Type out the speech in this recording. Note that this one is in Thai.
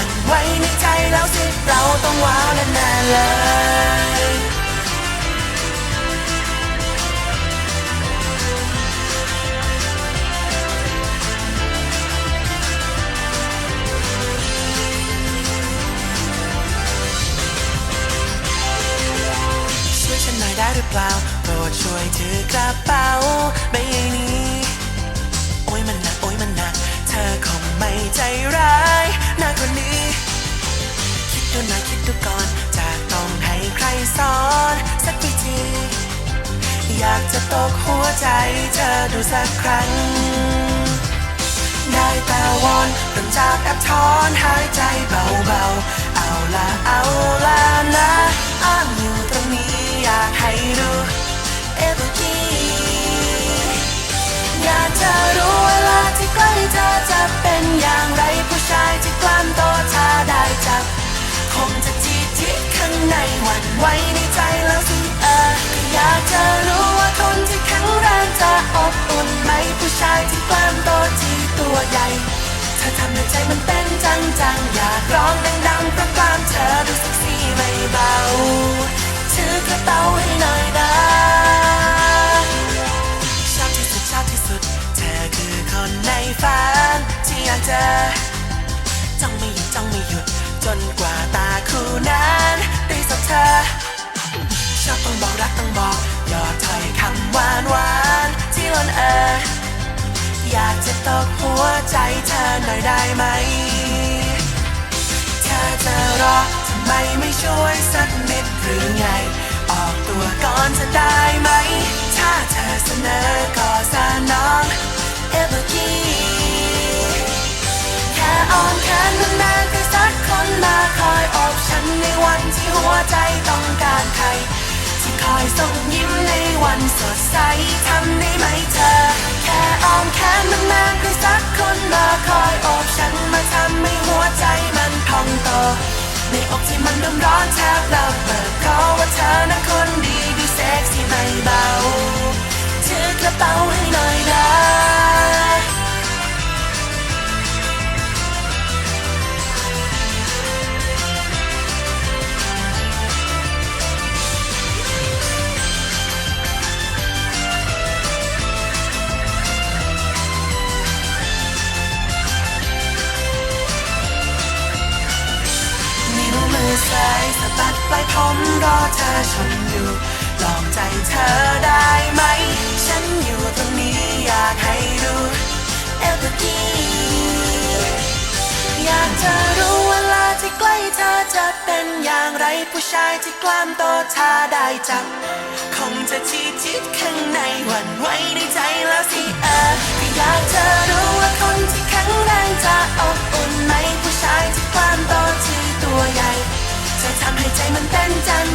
หวั่นไหวในใจแล้วสิเราต้องว้าวแน่ๆเลยช่วยฉันหน่อยได้หรือเปล่าโปรดช่วยถือกระเป๋าใบนี้ โอ้ยมันหนัก โอ้ยมันหนัก เธอคงไม่ใจร้าย คิดดูหน่อยคิดดูก่อน จะต้องให้ใครสอนสักวิธี อยากจะตกหัวใจเธอดูสักครั้ง ได้แต่วอนเริ่มจากแอบถอนหายใจเบาๆ เอาละเอาละนะ ไหวในใจแล้วสิเออก็อยากจะรู้ว่าคนที่แข็งแรงจะอบอุ่นไหมผู้ชายที่กล้ามโตที่ตัวใหญ่เธอทำให้ใจมันเต้นจังจังๆ อยากร้องดังๆเพราะกล้ามเธอดูเซ็กซี่ไม่เบาถือกระเป๋าให้หน่อยนะชอบที่สุดชอบที่สุด เธอคือคนในฝันที่อยากเจอจ้องไม่หยุดจ้องไม่หยุดจนกว่าตาคู่นั้น ธอ ชอบต้องบอกรักต้องบอกหยอดถ้อยคำหวานหวานที่ล้นเอออยากจะตกหัวใจเธอหน่อยได้ไหม เธอจะรอทำไมไม่ช่วยสักนิดหรือไง ออกตัวก่อนจะได้ไหม ถ้าเธอเสนอ ฉันในวันที่หัวใจต้องการใคร ที่คอยส่งยิ้มในวันสดใสทำได้ไหมเธอ แค่อ้อมแขนมันนานๆใครสักคนมาคอยอบฉันมาทำให้หัวใจมันพองโตในอกที่มันร้อนแทบระเบิด ปลายผมรอเธอชมอยู่ ลองใจเธอได้ไหม ฉันอยู่ตรงนี้อยากให้ดูเอลเบอร์กีอยากจะรู้เวลาที่ใกล้เธอจะเป็นอย่างไรผู้ชายที่กล้ามโตถ้าได้จับคงจะชีจิตข้างในหวั่นไหวในใจแล้วสิเอออยากจะรู้ว่าคนที่แข็งแรงจะอบอุ่นไหมผู้ชาย มันเต้นจัง